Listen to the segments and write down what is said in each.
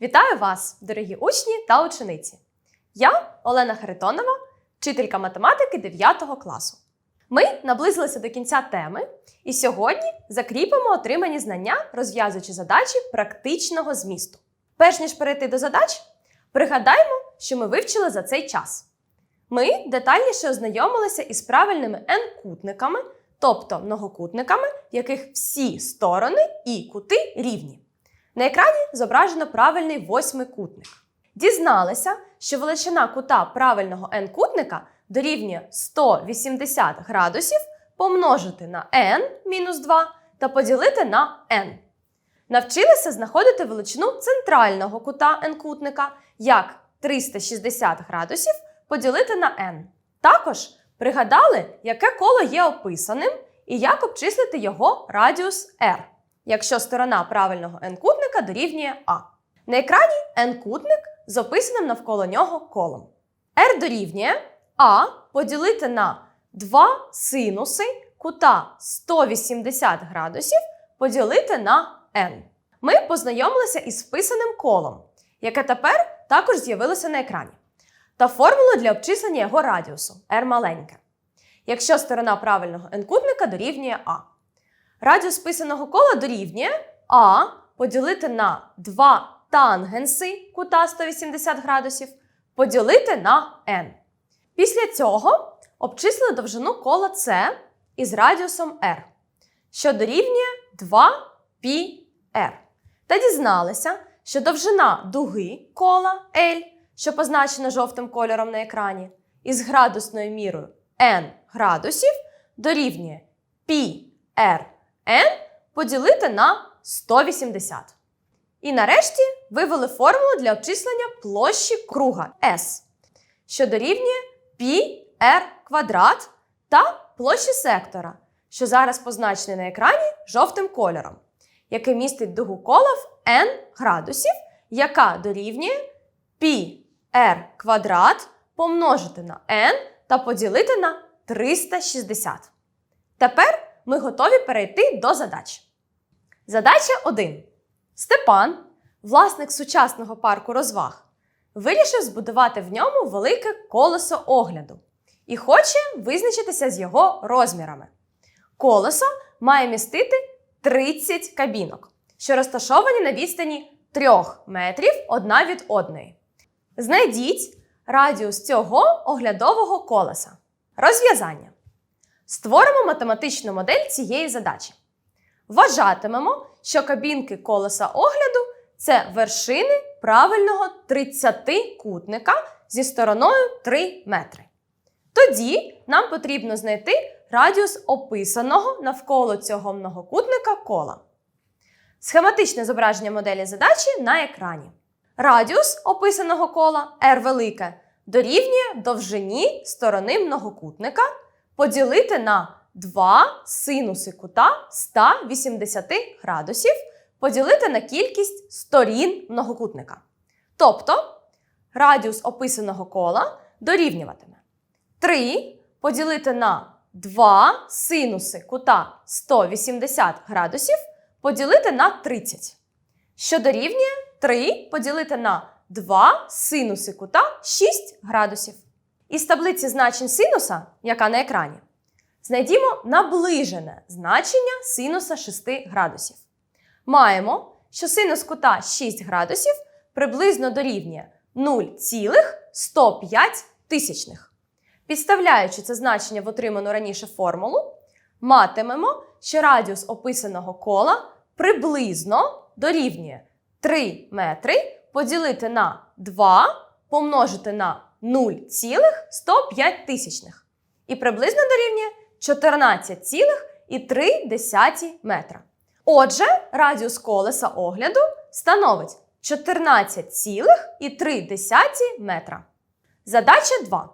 Вітаю вас, дорогі учні та учениці! Я Олена Харитонова, вчителька математики 9 класу. Ми наблизилися до кінця теми і сьогодні закріпимо отримані знання, розв'язуючи задачі практичного змісту. Перш ніж перейти до задач, пригадаємо, що ми вивчили за цей час. Ми детальніше ознайомилися із правильними n-кутниками, тобто многокутниками, в яких всі сторони і кути рівні. На екрані зображено правильний восьмикутник. Дізналися, що величина кута правильного n-кутника дорівнює 180 градусів помножити на n мінус 2 та поділити на n. Навчилися знаходити величину центрального кута n-кутника як 360 градусів поділити на n. Також пригадали, яке коло є описаним і як обчислити його радіус r якщо сторона правильного n-кутника дорівнює А. На екрані n-кутник з описаним навколо нього колом. R дорівнює А поділити на 2 синуси кута 180 градусів поділити на n. Ми познайомилися із вписаним колом, яке тепер також з'явилося на екрані, та формулу для обчислення його радіусу r маленьке, якщо сторона правильного n-кутника дорівнює А. Радіус писаного кола дорівнює А поділити на 2 тангенси кута 180 градусів поділити на n. Після цього обчислили довжину кола С із радіусом r, що дорівнює 2πr. Та дізналися, що довжина дуги кола L, що позначена жовтим кольором на екрані, із градусною мірою n градусів дорівнює πr n поділити на 180. І нарешті вивели формулу для обчислення площі круга S, що дорівнює πr квадрат та площі сектора, що зараз позначений на екрані жовтим кольором, який містить дугу кола в n градусів, яка дорівнює πr квадрат помножити на n та поділити на 360. Тепер ми готові перейти до задач. Задача 1. Степан, власник сучасного парку розваг, вирішив збудувати в ньому велике колесо огляду і хоче визначитися з його розмірами. Колесо має містити 30 кабінок, що розташовані на відстані 3 метрів одна від одної. Знайдіть радіус цього оглядового колеса. Розв'язання. Створимо математичну модель цієї задачі. Вважатимемо, що кабінки колеса огляду це вершини правильного 30-кутника зі стороною 3 метри. Тоді нам потрібно знайти радіус описаного навколо цього многокутника кола. Схематичне зображення моделі задачі на екрані. Радіус описаного кола r велике дорівнює довжині сторони многокутника поділити на 2 синуси кута 180 градусів поділити на кількість сторін многокутника. Тобто радіус описаного кола дорівнюватиме 3 поділити на 2 синуси кута 180 градусів поділити на 30, що дорівнює 3 поділити на 2 синуси кута 6 градусів. Із таблиці значень синуса, яка на екрані, знайдімо наближене значення синуса 6 градусів. Маємо, що синус кута 6 градусів приблизно дорівнює 0,105 тисячних. Підставляючи це значення в отриману раніше формулу, матимемо, що радіус описаного кола приблизно дорівнює 3 метри поділити на 2 помножити на 0,105 тисячних. І приблизно дорівнює 14,3 метра. Отже, радіус колеса огляду становить 14,3 метра. Задача 2.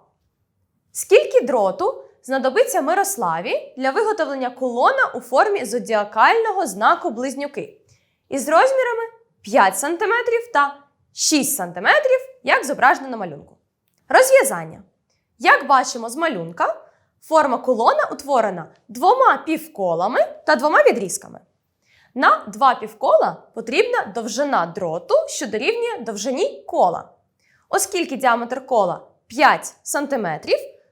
Скільки дроту знадобиться Мирославі для виготовлення колона у формі зодіакального знаку близнюки із розмірами 5 см та 6 см, як зображено на малюнку. Розв'язання. Як бачимо з малюнка, форма колона утворена двома півколами та двома відрізками. На два півкола потрібна довжина дроту, що дорівнює довжині кола. Оскільки діаметр кола 5 см,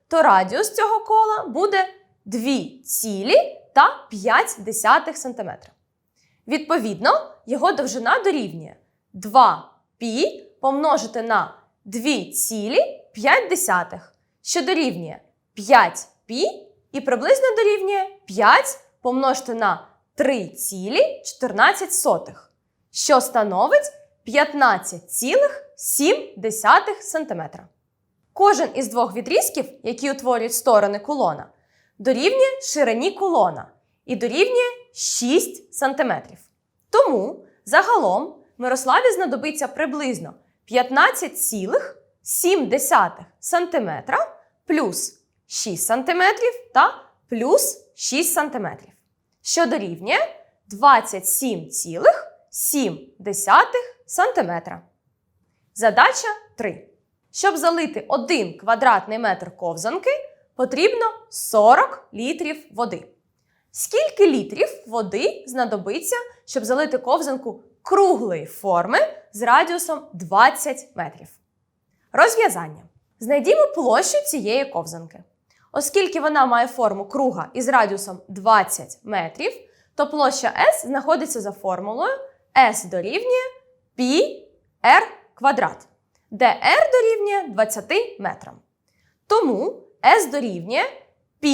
то радіус цього кола буде 2,5 см. Відповідно, його довжина дорівнює 2π помножити на 2,5, що дорівнює 5π і приблизно дорівнює 5 помножити на 3,14, що становить 15,7 см. Кожен із двох відрізків, які утворюють сторони кулона, дорівнює ширині кулона і дорівнює 6 см. Тому загалом Мирославі знадобиться приблизно 15,7 см плюс 6 см та плюс 6 см, що дорівнює 27,7 см. Задача 3. Щоб залити 1 квадратний метр ковзанки, потрібно 40 літрів води. Скільки літрів води знадобиться, щоб залити ковзанку круглої форми з радіусом 20 метрів? Розв'язання. Знайдімо площу цієї ковзанки. Оскільки вона має форму круга із радіусом 20 метрів, то площа S знаходиться за формулою S дорівнює πr квадрат, де r дорівнює 20 метрам. Тому S дорівнює π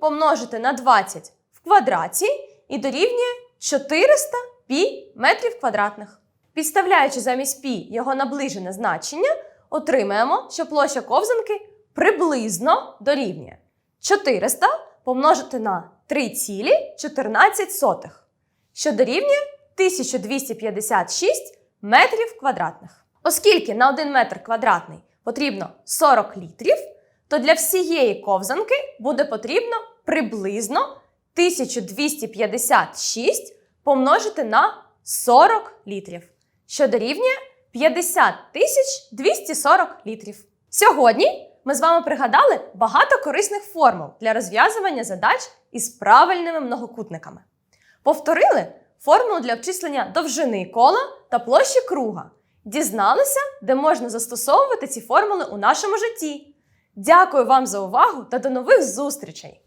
помножити на 20 в квадраті і дорівнює 400 π метрів квадратних. Підставляючи замість пі його наближене значення, отримаємо, що площа ковзанки приблизно дорівнює 400 помножити на 3,14, що дорівнює 1256 метрів квадратних. Оскільки на 1 метр квадратний потрібно 40 літрів, то для всієї ковзанки буде потрібно приблизно 1256 помножити на 40 літрів, що дорівнює 50 240 літрів. Сьогодні ми з вами пригадали багато корисних формул для розв'язування задач із правильними многокутниками. Повторили формулу для обчислення довжини кола та площі круга. Дізналися, де можна застосовувати ці формули у нашому житті. Дякую вам за увагу та до нових зустрічей!